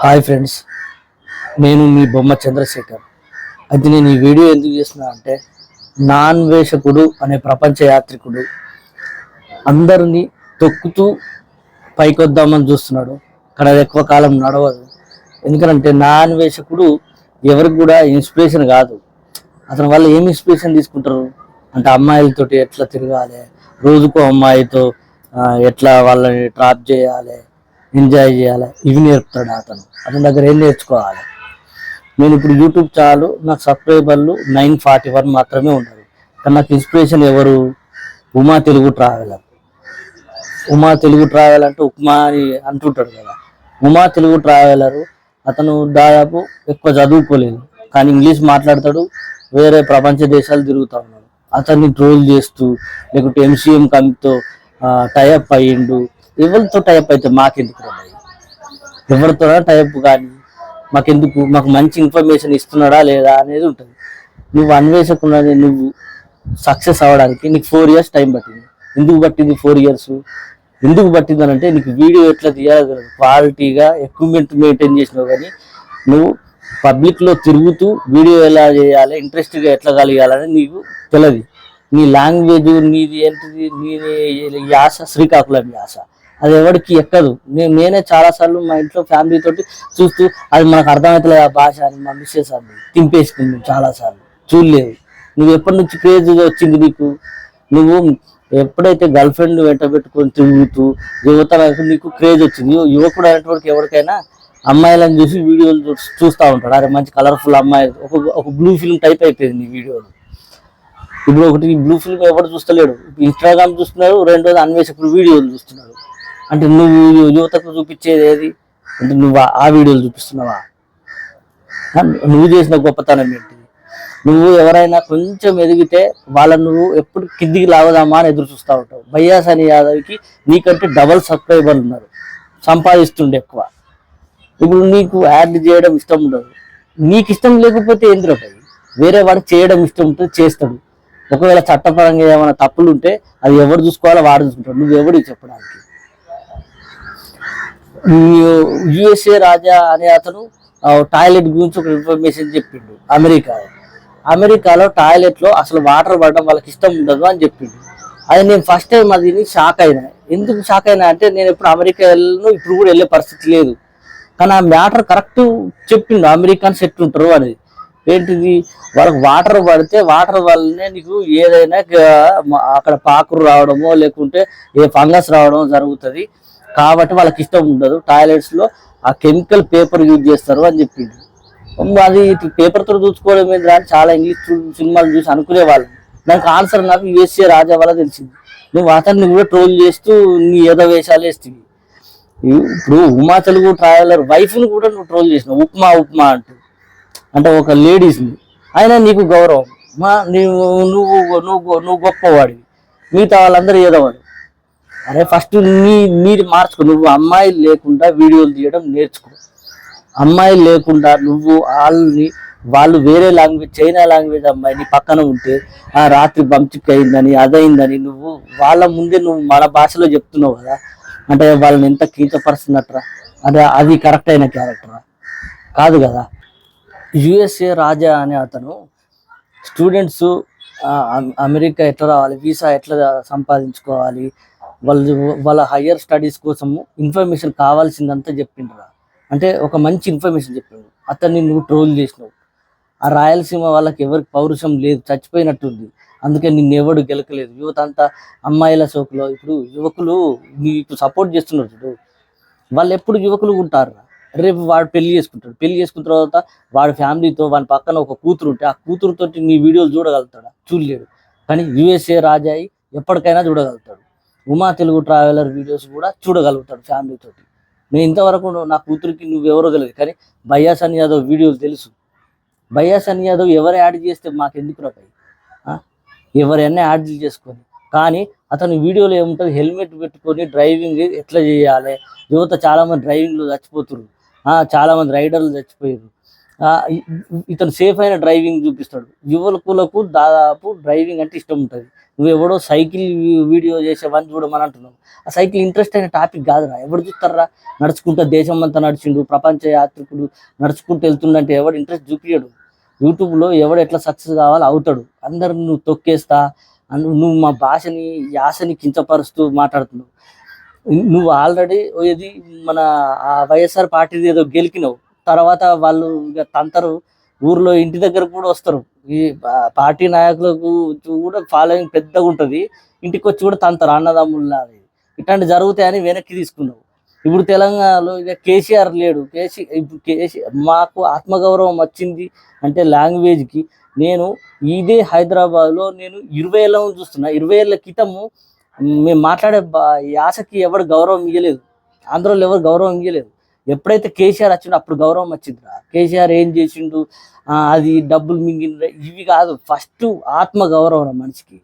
Hi friends నేను మీ బొమ్మ చంద్రశేఖర్. అయితే నేను ఈ వీడియో ఎందుకు చేస్తున్నా అంటే నాన్ వేషకుడు అనే ప్రపంచ యాత్రికుడు అందరినీ తొక్కుతూ పైకొద్దామని చూస్తున్నాడు. కానీ అది ఎక్కువ కాలం నడవదు. ఎందుకంటే నాన్ వేషకుడు ఎవరికి కూడా ఇన్స్పిరేషన్ కాదు. అతని వల్ల ఏం ఇన్స్పిరేషన్ తీసుకుంటారు? అంటే అమ్మాయిలతోటి ఎట్లా తిరగాలి? రోజుకో అమ్మాయితో ఎట్లా వాళ్ళని ట్రాప్ చేయాలి? ఎంజాయ్ చేయాలి. ఇవి నేర్పుతాడు అతను. అతని దగ్గర ఏం నేర్చుకోవాలి? నేను ఇప్పుడు యూట్యూబ్ ఛానల్ నాకు సబ్స్క్రైబర్లు నైన్ ఫార్టీ వన్ మాత్రమే ఉన్నారు కానీ నాకు ఇన్స్పిరేషన్ ఎవరు? ఉమా తెలుగు ట్రావెలర్. ఉమా తెలుగు ట్రావెల్ అంటే ఉప్మా అని అంటుంటాడు కదా. ఉమా తెలుగు ట్రావెలరు అతను దాదాపు ఎక్కువ చదువుకోలేదు. కానీ ఇంగ్లీష్ మాట్లాడతాడు. వేరే ప్రపంచ దేశాలు తిరుగుతా ఉన్నాడు. అతన్ని ట్రోల్ చేస్తూ లేకుంటే ఎంసీఎం కంపెనీతో టైఅప్ అయ్యిండు. ఎవరితో టైప్ అయితే మాకెందుకు రా ఎవరితో టైప్ కానీ మాకెందుకు? మాకు మంచి ఇన్ఫర్మేషన్ ఇస్తున్నాడా లేదా అనేది ఉంటుంది. నువ్వు అన్వేషకున్నది నువ్వు సక్సెస్ అవ్వడానికి నీకు ఫోర్ ఇయర్స్ టైం పట్టింది. ఎందుకు పట్టింది ఫోర్ ఇయర్స్ ఎందుకు పట్టింది అని అంటే నీకు వీడియో ఎట్లా తీయాలి క్వాలిటీగా ఎక్విప్మెంట్ మెయింటైన్ చేసినావు కానీ నువ్వు పబ్లిక్లో తిరుగుతూ వీడియో ఎలా చేయాలి ఇంట్రెస్ట్గా ఎట్లా కలిగాలని నీకు తెలియదు నీ లాంగ్వేజ్ నీది ఏంటిది? నీది యాస శ్రీకాకుళం యాస అది ఎవరికి ఎక్కదు. నేను నేనే చాలాసార్లు మా ఇంట్లో ఫ్యామిలీ తోటి చూస్తూ అది మనకు అర్థమవుతలేదు ఆ భాష అని మా మిస్సెస్ అది తింపేసింది చాలాసార్లు చూడలేదు. నువ్వు ఎప్పటి నుంచి క్రేజ్ వచ్చింది నీకు? నువ్వు ఎప్పుడైతే గర్ల్ ఫ్రెండ్ వెంట పెట్టుకొని తిరుగుతూ యువత నీకు క్రేజ్ వచ్చింది. యువకుడు అనేటువంటి ఎవరికైనా అమ్మాయిలను చూసి వీడియోలు చూస్తూ ఉంటాడు. అరే మంచి కలర్ఫుల్ అమ్మాయి. ఒక ఒక బ్లూ ఫిల్మ్ టైప్ అయిపోయింది నీ వీడియోలు ఇప్పుడు ఒకటి బ్లూ ఫిల్మ్ ఎవరు చూస్తలేడు? ఇన్స్టాగ్రామ్ చూస్తున్నారు రెండోది అన్వేషకుడు వీడియోలు చూస్తున్నారు అంటే నువ్వు యువతకు చూపించేది ఏది? అంటే నువ్వు ఆ- వీడియోలు చూపిస్తున్నావా? నువ్వు చేసిన గొప్పతనం ఏంటి? నువ్వు ఎవరైనా కొంచెం ఎదిగితే వాళ్ళని నువ్వు ఎప్పుడు కిందికి లాగదామా అని ఎదురు చూస్తూ ఉంటావు. బయ్యాస్ అని యాదవ్కి నీకంటే డబల్ సబ్స్క్రైబర్లు ఉన్నారు. సంపాదిస్తుండే ఎక్కువ. ఇప్పుడు నీకు యాడ్ చేయడం ఇష్టం ఉండదు. నీకు ఇష్టం లేకపోతే ఏంద్ర భయ్? వేరే వాడికి చేయడం ఇష్టం ఉంటే చేస్తాడు. ఒకవేళ చట్టపరంగా ఏమైనా తప్పులు ఉంటే అది ఎవరు చూసుకోవాలో వాడు చూసుకుంటాడు. నువ్వు ఎవడు చెప్పడానికి? యుఎస్ఏ రాజా అనే అతను టాయిలెట్ గురించి ఒక ఇన్ఫర్మేషన్ చెప్పిండు. అమెరికా. అమెరికాలో టాయిలెట్లో అసలు వాటర్ పడడం వాళ్ళకి ఇష్టం ఉండదు అని చెప్పిండు. అది నేను ఫస్ట్ టైం అది షాక్ అయినా. ఎందుకు షాక్ అయినా అంటే నేను ఎప్పుడు అమెరికా వెళ్ళను ఇప్పుడు కూడా వెళ్ళే పరిస్థితి లేదు. కానీ ఆ మ్యాటర్ కరెక్ట్ చెప్పిండు. అమెరికన్స్ ఎట్లుంటారు అనేది ఏంటిది? వాళ్ళకి వాటర్ పడితే వాటర్ వల్లనే నీకు ఏదైనా అక్కడ పాకురు రావడమో లేకుంటే ఏ ఫంగస్ రావడం జరుగుతుంది. కాబట్టి వాళ్ళకి ఇష్టం ఉండదు. టాయిలెట్స్లో ఆ కెమికల్ పేపర్ యూజ్ చేస్తారు అని చెప్పిండు. అది పేపర్తో చూసుకోవడం ఏంటి అని చాలా ఇంగ్లీష్ చూ- సినిమాలు చూసి అనుకునేవాళ్ళు దానికి ఆన్సర్ నాకు యుఎస్ఏ రాజా వల్ల తెలిసింది. నువ్వు అతన్ని కూడా ట్రోల్ చేస్తూ నీ ఏదో వేషాలు వేస్తుంది ఇప్పుడు ఉమా తెలుగు ట్రావెలర్ వైఫ్ని కూడా నువ్వు ట్రోల్ చేసినావు. ఉప్మా ఉప్మా అంటూ. అంటే ఒక లేడీస్ని అయినా నీకు గౌరవం. మా నువ్వు నువ్వు నువ్వు నువ్వు గొప్పవాడివి. మిగతా వాళ్ళందరూ ఏదోవాడు అరే ఫస్ట్ నీ మీరు మార్చుకో. నువ్వు అమ్మాయిలు లేకుండా వీడియోలు తీయడం నేర్చుకో. అమ్మాయిలు లేకుండా నువ్వు వాళ్ళని వాళ్ళు వేరే లాంగ్వేజ్ చైనా లాంగ్వేజ్ అమ్మాయిని పక్కన ఉంటే ఆ రాత్రి బంచిక్ అయిందని అదైందని నువ్వు వాళ్ళ ముందే నువ్వు మన భాషలో చెప్తున్నావు కదా. అంటే వాళ్ళని ఎంత కీచపరుస్తున్నట్రా? అంటే అది కరెక్ట్ అయిన క్యారెక్టరా కాదు కదా. యుఎస్ఏ రాజా అనే అతను స్టూడెంట్స్ అమెరికా ఎట్లా రావాలి వీసా ఎట్లా సంపాదించుకోవాలి వాళ్ళు వాళ్ళ హయ్యర్ స్టడీస్ కోసము ఇన్ఫర్మేషన్ కావాల్సిందంతా చెప్పిండ్రా అంటే ఒక మంచి ఇన్ఫర్మేషన్ చెప్పిండు. అతన్ని నువ్వు ట్రోల్ చేసినావు. ఆ రాయలసీమ వాళ్ళకి ఎవరికి పౌరుషం లేదు చచ్చిపోయినట్టుంది. అందుకే నిన్ను ఎవడు గెలకలేదు. యువత అంతా అమ్మాయిల సోకులో ఇప్పుడు యువకులు నీకు సపోర్ట్ చేస్తున్నారు చూడు. వాళ్ళు ఎప్పుడు యువకులు ఉంటారు రేపు వాడు పెళ్ళి చేసుకుంటాడు. పెళ్ళి చేసుకున్న తర్వాత వాడి ఫ్యామిలీతో వాడి పక్కన ఒక కూతురు ఉంటే ఆ కూతురుతో నీ వీడియోలు చూడగలుగుతాడు? చూడలేడు. కానీ యుఎస్ఏ రాజాయి ఎప్పటికైనా చూడగలుగుతాడు. ఉమా తెలుగు ట్రావెలర్ వీడియోస్ కూడా చూడగలుగుతాడు ఫ్యామిలీతో నేను ఇంతవరకు నా కూతురికి నువ్వెవరో తెలియదు కానీ బయ్యాస్ అని యాదవ్ వీడియోలు తెలుసు. బయ్యాస్ అని యాదవ్ ఎవరు యాడ్ చేస్తే మాకు ఎందుకు రాయి ఎవరైనా యాడ్ చేసుకొని కానీ అతని వీడియోలో ఏముంటుంది? హెల్మెట్ పెట్టుకొని డ్రైవింగ్ ఎట్లా చేయాలి? యువత చాలామంది డ్రైవింగ్లో చచ్చిపోతున్నారు చాలామంది రైడర్లు చచ్చిపోయారు ఇతను సేఫ్ అయిన డ్రైవింగ్ చూపిస్తాడు. యువకులకు దాదాపు డ్రైవింగ్ అంటే ఇష్టం ఉంటుంది. నువ్వు ఎవడో సైకిల్ వీడియో చేసేవని చూడమని అంటున్నావు ఆ సైకిల్ ఇంట్రెస్ట్ అయిన టాపిక్ కాదురా. ఎవడు చూస్తారా? నడుచుకుంటా దేశం అంతా నడిచిండు ప్రపంచ యాత్రికుడు నడుచుకుంటూ వెళ్తుండంటే ఎవడు ఇంట్రెస్ట్ చూపించడు యూట్యూబ్లో ఎవడు ఎట్లా సక్సెస్ కావాలో అవుతాడు. అందరు నువ్వు తొక్కేస్తా నువ్వు మా భాషని యాసని కించపరుస్తూ మాట్లాడుతున్నావు. నువ్వు ఆల్రెడీ ఇది మన ఆ వైఎస్ఆర్ పార్టీది ఏదో గెలికినావు. తర్వాత వాళ్ళు ఇక తంతరు ఊర్లో ఇంటి దగ్గర కూడా వస్తారు. ఈ పార్టీ నాయకులకు కూడా ఫాలోయింగ్ పెద్దగా ఉంటుంది. ఇంటికి వచ్చి కూడా తంతరు అన్నదమ్ముల్లా ఇట్లాంటి జరుగుతాయని వెనక్కి తీసుకున్నావు. ఇప్పుడు తెలంగాణలో ఇక కేసీఆర్ లేడు. కేసీ ఇప్పుడు కేసీ మాకు ఆత్మగౌరవం వచ్చింది అంటే లాంగ్వేజ్కి నేను ఇదే హైదరాబాద్లో నేను ఇరవై ఏళ్ళ చూస్తున్నా. ఇరవై ఏళ్ళ క్రితము మేము మాట్లాడే బా- యాసకి ఎవరు గౌరవం ఇవ్వలేదు ఆంధ్రలో ఎవరు గౌరవం ఇవ్వలేదు ఎప్పుడైతే కేసీఆర్ వచ్చిండో అప్పుడు గౌరవం వచ్చిందిరా. కేసీఆర్ ఏం చేసిండు? ఆ, అది డబ్బులు మింగిండ్ర. ఇవి కాదు ఫస్ట్ ఆత్మ గౌరవం మనిషికి.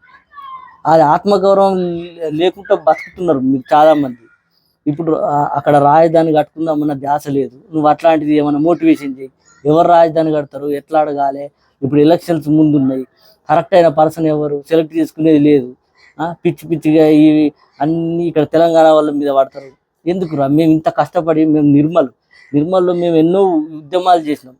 అది ఆత్మగౌరవం లేకుండా బతుకుతున్నారు మీరు చాలా మంది ఇప్పుడు అక్కడ రాజధాని కట్టుకుందామన్న ధ్యాస లేదు. నువ్వు అట్లాంటిది ఏమైనా మోటివేషన్ చేయి. ఎవరు రాజధాని కడతారు? ఎట్లా అడగాలి? ఇప్పుడు ఎలక్షన్స్ ముందున్నాయి. కరెక్ట్ అయిన పర్సన్ ఎవరు? సెలెక్ట్ చేసుకునేది లేదు. ఆ, పిచ్చి పిచ్చిగా ఇవి అన్నీ ఇక్కడ తెలంగాణ వాళ్ళ మీద పడతారు. ఎందుకు రా మేము ఇంత కష్టపడి మేము నిర్మల్. నిర్మల్లో మేము ఎన్నో ఉద్యమాలు చేసినాం.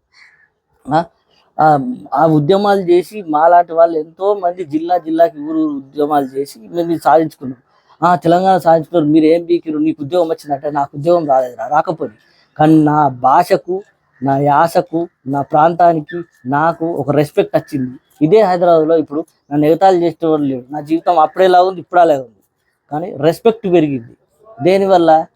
ఆ, ఉద్యమాలు చేసి మాలాంటి వాళ్ళు ఎంతో మంది జిల్లా జిల్లాకి ఊరు ఊరు ఉద్యమాలు చేసి మేము సాధించుకున్నాం. ఆ తెలంగాణ సాధించుకున్నారు. మీరు ఏం బీకిరు నీకు ఉద్యోగం వచ్చిందంటే నాకు ఉద్యోగం రాలేదురా. రాకపోయి కానీ నా భాషకు నా యాసకు నా ప్రాంతానికి నాకు ఒక రెస్పెక్ట్ వచ్చింది. ఇదే హైదరాబాద్లో ఇప్పుడు నన్ను ఎగతాళి చేసేవాడు లేడు నా జీవితం అప్పుడేలా ఉంది ఇప్పుడు ఉంది కానీ రెస్పెక్ట్ పెరిగింది. దేనివల్ల?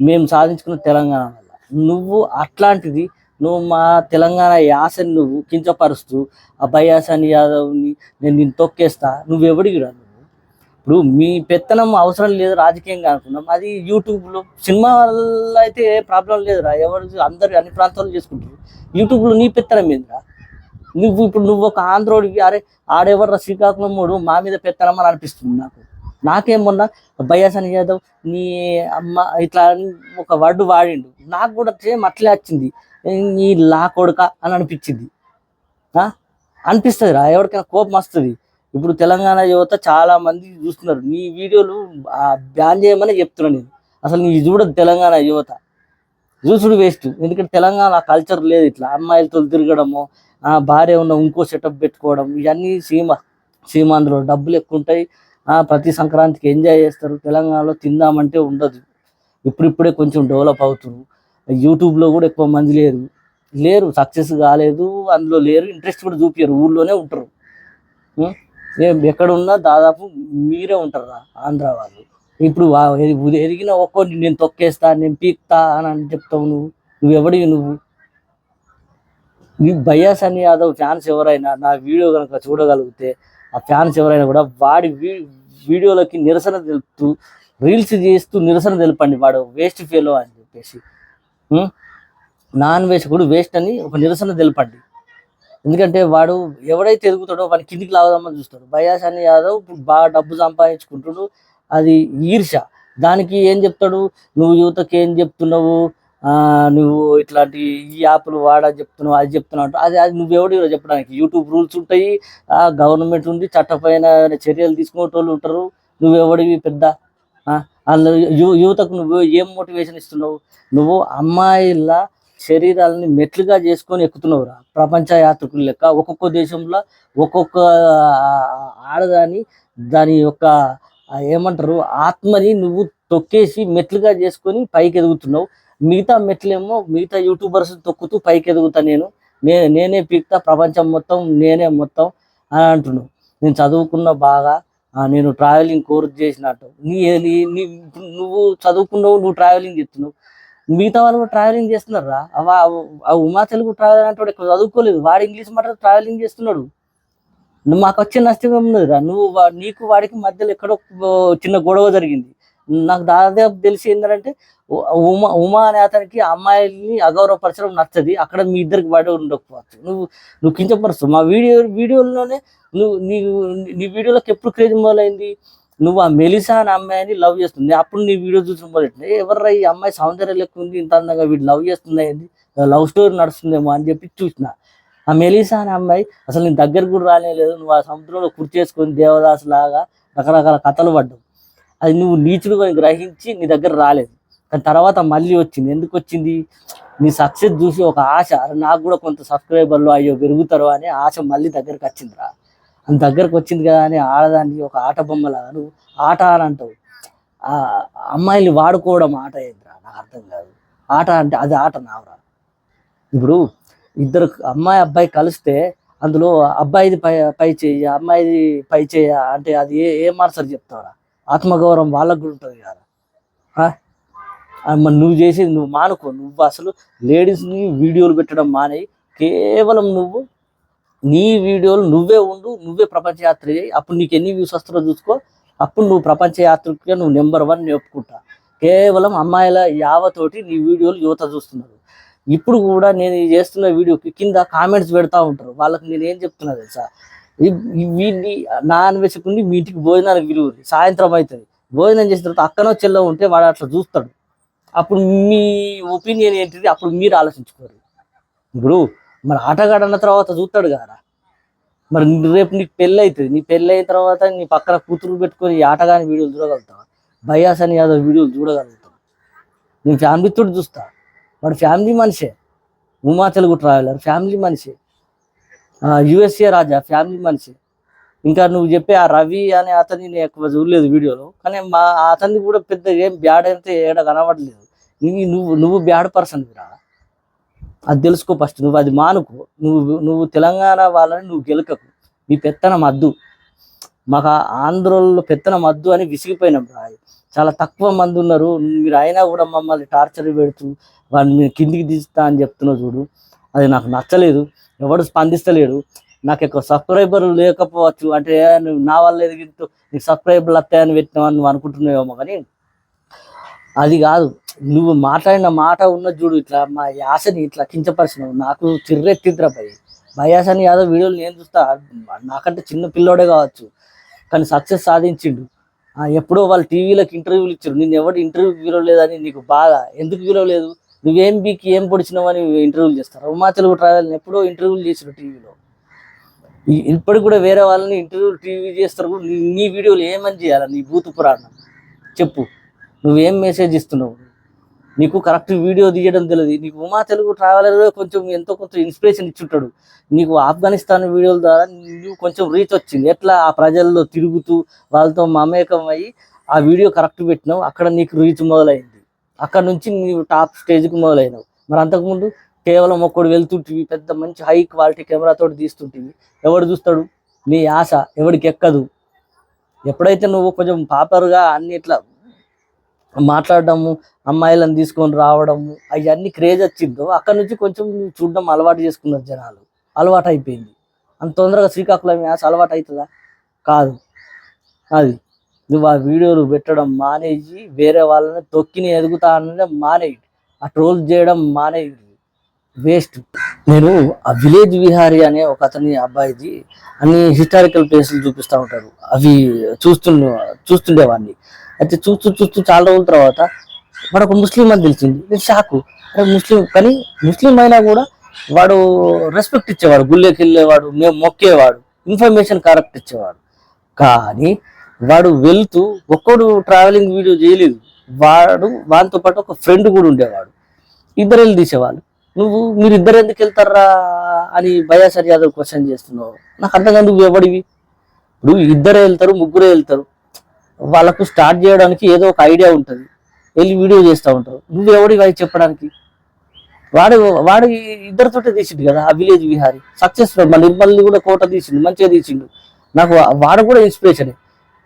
మేము సాధించుకున్న తెలంగాణ వల్ల నువ్వు అట్లాంటిది నువ్వు మా తెలంగాణ యాసని నువ్వు కించపరుస్తూ ఆ యాసని యాదవ్ని నేను నిన్ను తొక్కేస్తా నువ్వెవడికి రా నువ్వు? ఇప్పుడు మీ పెత్తనం అవసరం లేదు రాజకీయంగా అనుకున్నాం. అది యూట్యూబ్లో సినిమా వల్ల అయితే ఏ ప్రాబ్లం లేదురా. ఎవరు అందరు అన్ని ప్రాంతాల్లో చేసుకుంటారు. యూట్యూబ్లో నీ పెత్తనం ఏందిరా? నువ్వు ఇప్పుడు నువ్వు ఒక ఆంధ్రోడికి అరే ఆడెవర్రా శ్రీకాకుళం మూడు మా మీద పెత్తనం అని అనిపిస్తుంది నాకు. నాకేమన్నా మొన్న యాదవ్ నీ అమ్మ ఇట్లా ఒక వర్డ్ వాడిండు. నాకు కూడా సేమ్ అట్లే వచ్చింది. నీ లా కొడుక అని అనిపించింది. అనిపిస్తుంది రా ఎవరికైనా కోపం వస్తుంది. ఇప్పుడు తెలంగాణ యువత చాలా మంది చూస్తున్నారు. నీ వీడియోలు బ్యాన్ చేయమని చెప్తున్నా నేను. అసలు నీ చూడదు తెలంగాణ యువత. చూసుడు వేస్ట్ ఎందుకంటే తెలంగాణ కల్చర్ లేదు ఇట్లా. అమ్మాయిలతో తిరగడము ఆ భార్య ఉన్న ఇంకో సెటప్ పెట్టుకోవడం ఇవన్నీ సీమ సీమాంధ్రలో డబ్బులు ఎక్కువ ఉంటాయి. ప్రతి సంక్రాంతికి ఎంజాయ్ చేస్తారు. తెలంగాణలో తిందామంటే ఉండదు. ఇప్పుడిప్పుడే కొంచెం డెవలప్ అవుతున్నారు యూట్యూబ్లో కూడా ఎక్కువ మంది లేరు. లేరు సక్సెస్ కాలేదు అందులో లేరు ఇంట్రెస్ట్ కూడా చూపించరు ఊళ్ళోనే ఉంటారు. ఎక్కడున్నా దాదాపు మీరే ఉంటారు ఆంధ్ర వాళ్ళు. ఇప్పుడు వా- ఎది- ఎదిగిన నేను తొక్కేస్తా నేను పీక్తా అని అని చెప్తావు నువ్వు. నువ్వు నువ్వు? నీ బయాస్ అని యాదవ్ ఫ్యాన్స్ ఎవరైనా నా వీడియో కనుక చూడగలిగితే ఆ ఫ్యాన్స్ ఎవరైనా కూడా వాడి వీ- వీడియోలకి నిరసన తెలుపుతూ రీల్స్ చేస్తూ నిరసన తెలపండి. వాడు వేస్ట్ ఫెలో అని చెప్పేసి. నాన్ వెజ్ కూడా వేస్ట్ అని ఒక నిరసన తెలపండి. ఎందుకంటే వాడు ఎవడైతే ఎదుగుతాడో వాడి కిందికి లాగదామని చూస్తాడు. బయాస్ అని యాదవ్ ఇప్పుడు బాగా డబ్బు సంపాదించుకుంటాడు అది ఈర్ష. దానికి ఏం చెప్తాడు? నువ్వు యువతకి ఏం చెప్తున్నావు? నువ్వు ఇట్లాంటి ఈ యాప్లు వాడా చెప్తున్నావు అది చెప్తున్నావు అది అది నువ్వెవడు చెప్పడానికి? యూట్యూబ్ రూల్స్ ఉంటాయి ఆ గవర్నమెంట్ ఉంది చట్టపైన చర్యలు తీసుకునేటోళ్ళు ఉంటారు. నువ్వెవడివి పెద్ద? ఆ, అందులో యు- యువతకు నువ్వు ఏం మోటివేషన్ ఇస్తున్నావు? నువ్వు అమ్మాయిల శరీరాలని మెట్లుగా చేసుకొని ఎక్కుతున్నావురా. ప్రపంచ యాత్రికులు లెక్క ఒక్కొక్క దేశంలో ఒక్కొక్క ఆడదాని దాని యొక్క ఏమంటారు ఆత్మని నువ్వు తొక్కేసి మెట్లుగా చేసుకొని పైకి ఎదుగుతున్నావు మిగతా మెట్లేమో మిగతా యూట్యూబర్స్ తొక్కుతూ పైకి ఎదుగుతా నేను. నే నేనే పీక్తా ప్రపంచం మొత్తం నేనే మొత్తం అని అంటున్నాను నేను చదువుకున్న బాగా నేను ట్రావెలింగ్ కోర్స్ చేసినట్టు. నీ నీ- నీ నువ్వు చదువుకున్నావు నువ్వు ట్రావెలింగ్ చేస్తున్నావు. మిగతా వాళ్ళు కూడా ట్రావెలింగ్ చేస్తున్నారా? అవ- ఆ ఉమా తెలుగు ట్రావెల్ అంటే వాడు చదువుకోలేదు. వాడు ఇంగ్లీష్ మాట్లాడు ట్రావెలింగ్ చేస్తున్నాడు. నువ్వు మాకు వచ్చే నష్టం ఏమున్నదిరా? నువ్వు నీకు వాడికి మధ్యలో ఎక్కడో చిన్న గొడవ జరిగింది. నాకు దాదాపు తెలిసి ఏంటంటే ఉమా ఉమా అనే అతనికి అమ్మాయిని అగౌరవపరచడం నచ్చది. అక్కడ మీ ఇద్దరికి పడి ఉండకపోవచ్చు. నువ్వు నువ్వు కించపరుస్తావు. మా వీడియో వీడియోలోనే నువ్వు నీ నీ వీడియోలోకి ఎప్పుడు క్రేజ్ మొదలైంది? నువ్వు ఆ మెలిసా అనే అమ్మాయిని లవ్ చేస్తుంది. అప్పుడు నీ వీడియో చూసిన మొదలెట్టిన ఎవర్రా ఈ అమ్మాయి సౌందర్యం లెక్క ఉంది ఇంత అందంగా వీడు లవ్ చేస్తుంది లవ్ స్టోరీ నడుస్తుందేమో అని చెప్పి చూసిన. ఆ మెలిసా అనే అమ్మాయి అసలు నీ దగ్గర కూడా రానేలేదు. నువ్వు ఆ సముద్రంలో కుర్చేసుకొని దేవదాస్ లాగా రకరకాల కథలు పడ్డావు. అది నువ్వు నీచుడుగా గ్రహించి నీ దగ్గర రాలేదు. కానీ తర్వాత మళ్ళీ వచ్చింది. ఎందుకు వచ్చింది? నీ సక్సెస్ చూసి ఒక ఆశ అరే నాకు కూడా కొంత సబ్స్క్రైబర్లు అయ్యో పెరుగుతారు అనే ఆశ మళ్ళీ దగ్గరకు వచ్చిందిరా. అంత దగ్గరకు వచ్చింది కదా అని ఆడదాన్ని ఒక ఆట బొమ్మలాగా నువ్వు ఆట అంటావు. ఆ అమ్మాయిని వాడుకోవడం ఆట ఏంద్రా? నాకు అర్థం కాదు. ఆట అంటే అది ఆట నావరా. ఇప్పుడు ఇద్దరు అమ్మాయి అబ్బాయి కలిస్తే అందులో అబ్బాయిది పై పై చేయ అమ్మాయిది పై చేయ అంటే అది ఏ ఏ మార్చరు చెప్తావరా? ఆత్మగౌరవం వాళ్ళకు కూడా ఉంటుంది కదా. ఆ? మరి నువ్వు చేసేది నువ్వు మానుకో. నువ్వు అసలు లేడీస్ని వీడియోలు పెట్టడం మానేయి. కేవలం నువ్వు నీ వీడియోలు నువ్వే ఉండు నువ్వే ప్రపంచ యాత్ర చేయి అప్పుడు నీకు ఎన్ని వ్యూస్ వస్తారో చూసుకో. అప్పుడు నువ్వు ప్రపంచ యాత్రకి నువ్వు నెంబర్ వన్ నేర్పుకుంటా కేవలం అమ్మాయిల యావతోటి నీ వీడియోలు యువత చూస్తున్నారు. ఇప్పుడు కూడా నేను చేస్తున్న వీడియోకి కింద కామెంట్స్ పెడతా ఉంటారు. వాళ్ళకి నేను ఏం చెప్తున్నా తెలుసా? వీడిని నా అన్వేషకుని మీ ఇంటికి భోజనానికి విలువ సాయంత్రం అవుతుంది. భోజనం చేసిన తర్వాత అక్కనో చెల్లో ఉంటే వాడు అట్లా చూస్తాడు. అప్పుడు మీ ఒపీనియన్ ఏంటిది? అప్పుడు మీరు ఆలోచించుకోరు. ఇప్పుడు మరి ఆటగాడన్న తర్వాత చూస్తాడు కదా మరి రేపు నీకు పెళ్ళి అవుతుంది. నీ పెళ్ళి అయిన తర్వాత నీ పక్కన కూతురు పెట్టుకొని ఈ ఆటగాని వీడియోలు చూడగలుగుతావు? బయాస్ అని యాదవ్ వీడియోలు చూడగలుగుతావు? నేను ఫ్యామిలీతో చూస్తా. వాడు ఫ్యామిలీ మనిషే. ఉమా తెలుగు ట్రావెలర్ ఫ్యామిలీ మనిషే. యుఎస్ఏ రాజా ఫ్యామిలీ మనిషి. ఇంకా నువ్వు చెప్పే ఆ రవి అనే అతని నేను ఎక్కువ చూడలేదు వీడియోలో. కానీ మా అతన్ని కూడా పెద్ద ఏం బ్యాడ్ అయితే ఏడ కనబడలేదు. నువ్వు నువ్వు నువ్వు బ్యాడ్ పర్సన్ రా. అది తెలుసుకో ఫస్ట్. నువ్వు అది మానుకో. నువ్వు నువ్వు తెలంగాణ వాళ్ళని నువ్వు గెలకకు. నీ పెత్తనం అద్దు. మాకు ఆంధ్రలో పెత్తనం అద్దు అని విసిగిపోయినాం రా. చాలా తక్కువ మంది ఉన్నారు. మీరు అయినా కూడా మమ్మల్ని టార్చర్ పెడుతూ వాడిని కిందికి దిస్తా అని చెప్తున్నావు చూడు. అది నాకు నచ్చలేదు. ఎవడు స్పందిస్తలేడు. నాకు ఎక్కువ సబ్స్క్రైబర్ లేకపోవచ్చు అంటే నువ్వు నా వల్ల ఎదిగింటూ నీకు సబ్స్క్రైబర్లు వస్తాయని పెట్టినావు నువ్వు అనుకుంటున్నావేమో కానీ అది కాదు. నువ్వు మాట్లాడిన మాట ఉన్న చూడు ఇట్లా మా యాసని ఇట్లా కించపరిచినావు. నాకు చిర్రెత్తిద్రా భయ్. భయాసని యాదవ్ వీడియోలు నేను చూస్తా. నాకంటే చిన్న పిల్లోడే కావచ్చు. కానీ సక్సెస్ సాధించిండు. ఎప్పుడో వాళ్ళు టీవీలోకి ఇంటర్వ్యూలు ఇచ్చారు నేను ఎవరు ఇంటర్వ్యూ పిలవలేదని నీకు బాధ. ఎందుకు పిలవలేదు? నువ్వేం బీకి ఏం పొడిచినావు అని ఇంటర్వ్యూలు చేస్తారు. ఉమా తెలుగు ట్రావెల్ ఎప్పుడో ఇంటర్వ్యూలు చేసారు టీవీలో. ఇప్పటికి కూడా వేరే వాళ్ళని ఇంటర్వ్యూలు టీవీ చేస్తారు కూడా నీ- నీ వీడియోలు ఏమని చేయాలి? నీ బూతు పురాణం. చెప్పు. నువ్వేం మెసేజ్ ఇస్తున్నావు? నీకు కరెక్ట్ వీడియో తీయడం తెలియదు. నీకు ఉమా తెలుగు ట్రావెలర్ కొంచెం ఎంతో కొంత ఇన్స్పిరేషన్ ఇచ్చుంటాడు. నీకు ఆఫ్ఘనిస్తాన్ వీడియోల ద్వారా నువ్వు కొంచెం రీచ్ వచ్చింది. ఎట్లా? ఆ ప్రజల్లో తిరుగుతూ వాళ్ళతో మమేకం అయ్యి ఆ వీడియో కరెక్ట్ పెట్టినావు. అక్కడ నీకు రీచ్ మొదలైంది. అక్కడ నుంచి నీవు టాప్ స్టేజ్కి మొదలైనవు. మరి అంతకుముందు కేవలం ఒక్కడు వెళ్తుంటివి పెద్ద మంచి హై క్వాలిటీ కెమెరాతో తీస్తుంటివి. ఎవడు చూస్తాడు? నీ ఆశ ఎవడికి ఎక్కదు. ఎప్పుడైతే నువ్వు కొంచెం పాపర్గా అన్ని ఇట్లా మాట్లాడడము అమ్మాయిలను తీసుకొని రావడము అవన్నీ క్రేజ్ వచ్చిందో అక్కడ నుంచి కొంచెం చూడడం అలవాటు చేసుకున్నారు జనాలు. అలవాటు అయిపోయింది. అంత తొందరగా శ్రీకాకుళం యాస అలవాటు అవుతుందా? కాదు. అది. నువ్వు ఆ వీడియోలు పెట్టడం మానేసి వేరే వాళ్ళని తొక్కిని ఎదుగుతా అన్నది మానేయి. ఆ ట్రోల్ చేయడం మానేయి. వేస్ట్. నేను ఆ విలేజ్ విహారీ అనే ఒక అతని అబ్బాయిది అన్ని హిస్టారికల్ ప్లేసులు చూపిస్తూ ఉంటారు. అవి చూస్తుండే చూస్తుండేవాడిని. అయితే చూస్తూ చూస్తూ చాలా రోజుల తర్వాత మనకు ముస్లిం అని తెలిసింది. నేను షాకు అరే ముస్లిం కానీ ముస్లిం అయినా కూడా వాడు రెస్పెక్ట్ ఇచ్చేవాడు. గుళ్ళకి వెళ్ళేవాడు మేము మొక్కేవాడు. ఇన్ఫర్మేషన్ కరెక్ట్ ఇచ్చేవాడు. కానీ వాడు వెళ్తూ ఒక్కడు ట్రావెలింగ్ వీడియో చేయలేదు. వాడు వానితో పాటు ఒక ఫ్రెండ్ కూడా ఉండేవాడు. ఇద్దరు వెళ్ళి తీసేవాళ్ళు. నువ్వు మీరు ఇద్దరు ఎందుకు వెళ్తారా? అని బయాసర్ యాదవ్ క్వశ్చన్ చేస్తున్నావు. నాకు అర్థం కాదు నువ్వు ఎవడివి? ఇప్పుడు ఇద్దరే వెళ్తారు ముగ్గురే వెళ్తారు. వాళ్ళకు స్టార్ట్ చేయడానికి ఏదో ఒక ఐడియా ఉంటుంది. వెళ్ళి వీడియో చేస్తూ ఉంటారు. నువ్వు ఎవడివి అది చెప్పడానికి? వాడు వాడు ఇద్దరితోటే తీసిండు కదా ఆ విలేజ్ విహారీ. సక్సెస్ మళ్ళీ నిర్మల్ని కూడా కోట తీసిండు మంచిగా తీసిండు. నాకు వాడు కూడా ఇన్స్పిరేషన్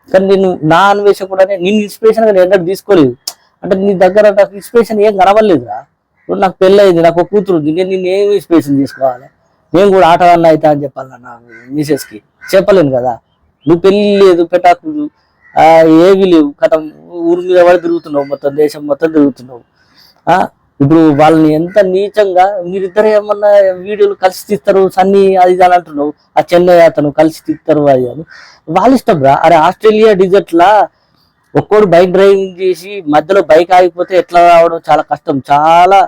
కానీ నేను నా అన్వేషణ కూడా నేను ఇన్స్పిరేషన్గా నేను ఎన్నడూ తీసుకోలేదు. అంటే నీ దగ్గర నాకు ఇన్స్పిరేషన్ ఏం కనవలేదురా ఇప్పుడు నాకు పెళ్ళి అయింది నాకు కూతురు ఉంది నేను నిన్ను ఏం ఇన్స్పిరేషన్ తీసుకోవాలి? నేను కూడా ఆటగాళ్ళ అవుతా అని చెప్పాలి నా మిసెస్కి చెప్పలేను కదా. నువ్వు పెళ్ళి లేదు పెటాకులు ఏవి లేవు. కథ ఊరి మీద పడి తిరుగుతున్నావు మొత్తం దేశం మొత్తం తిరుగుతున్నావు. ఇప్పుడు వాళ్ళని ఎంత నీచంగా మీరిద్దరు ఏమన్నా వీడియోలు కలిసి తీస్తారు సన్నీ అది అని అంటున్నావు ఆ చెన్నై అతను కలిసి తీస్తారు అది అని. వాళ్ళ ఇష్టం రా. అరే ఆస్ట్రేలియా డిజర్ట్లా ఒక్కోడు బైక్ డ్రైవింగ్ చేసి మధ్యలో బైక్ ఆగిపోతే ఎట్లా రావడం చాలా కష్టం. చాలా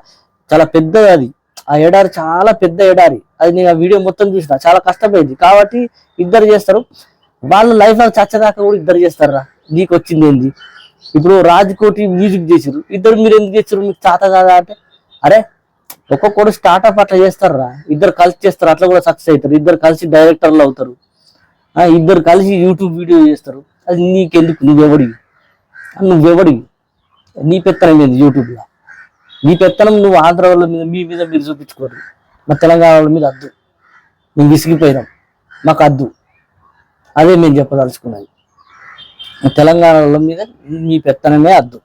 చాలా పెద్దది అది. ఆ ఎడారి చాలా పెద్ద ఎడారి. అది నేను ఆ వీడియో మొత్తం చూసిన. చాలా కష్టమైంది. కాబట్టి ఇద్దరు చేస్తారు. వాళ్ళ లైఫ్లో చచ్చదాకా కూడా ఇద్దరు చేస్తారా? నీకు వచ్చింది ఏంది ఇప్పుడు రాజ్కోటి మ్యూజిక్ చేసారు ఇద్దరు మీరు ఎందుకు చేసారు మీకు తాత కాదా అంటే అరే ఒక్కొక్కడు స్టార్ట్అప్ అట్లా చేస్తారా? ఇద్దరు కలిసి చేస్తారు అట్లా కూడా సక్సెస్ అవుతారు. ఇద్దరు కలిసి డైరెక్టర్లు అవుతారు. ఆ, ఇద్దరు కలిసి యూట్యూబ్ వీడియో చేస్తారు. అది నీకెందుకు? నువ్వెవడి నువ్వెవడి నీ పెత్తనం ఏంది యూట్యూబ్లో నీ పెత్తనం నువ్వు ఆంధ్ర వాళ్ళ మీద మీ మీద మీరు చూపించుకోరు. మా తెలంగాణ వాళ్ళ మీద అద్దు. మేము విసిగిపోయినాం. మాకు అద్దు. అదే మేము చెప్పదలుచుకున్నది. తెలంగాణలో తెలంగాణ వాళ్ళ మీద మీ పెత్తనమే అద్దు.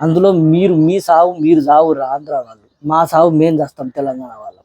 అందులో మీరు మీ సావు మీరు సావు ఆంధ్ర వాళ్ళు. మా సావు మేము చేస్తాం తెలంగాణ వాళ్ళు.